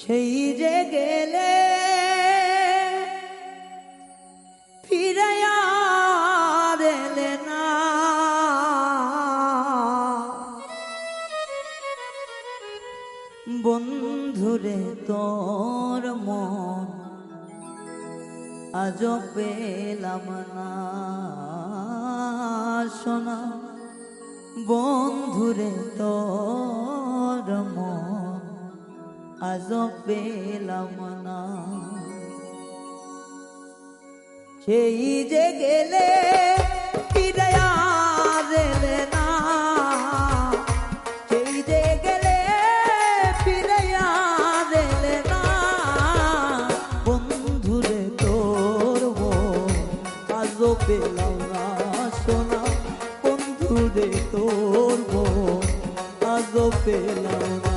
সেই যে গেলে ফিরে আর না। বন্ধুরে, তোর মন আজ পেলাম না। শোনা, বন্ধুরে, তোর মন আজ পেলাম না সেই যে গেলে এলে না। সেই যে গেলে ফিরে আর এলে না। বন্ধুরে তোর আজও পেলাম না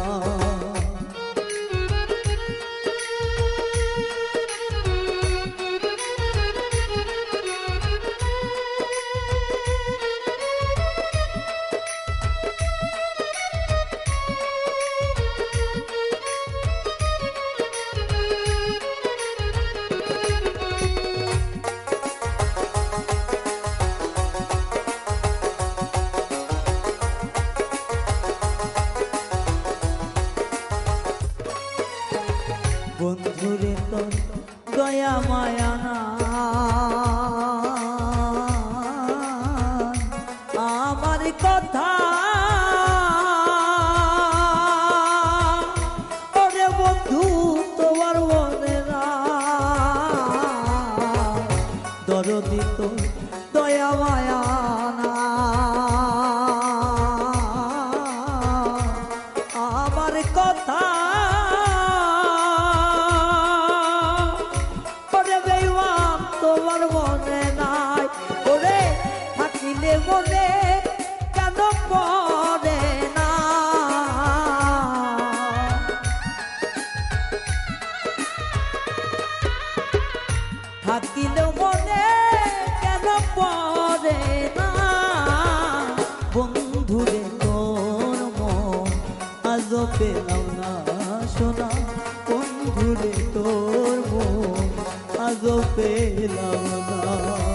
বন্ধুরে তোর দয়া মায়া না। আমার কথা ওরে বন্ধু, তোমার মনে দরদি তোর দয়া মায়া। মনে নাই। ওরে, থাকিলে মনে কেন পড়ে না? থাকিলেও মনে কেন পড়ে না? বন্ধুরে, তোর মন আজ পেলাম না শোনা। বন্ধুরে, তোর মন আজ পেলাম না।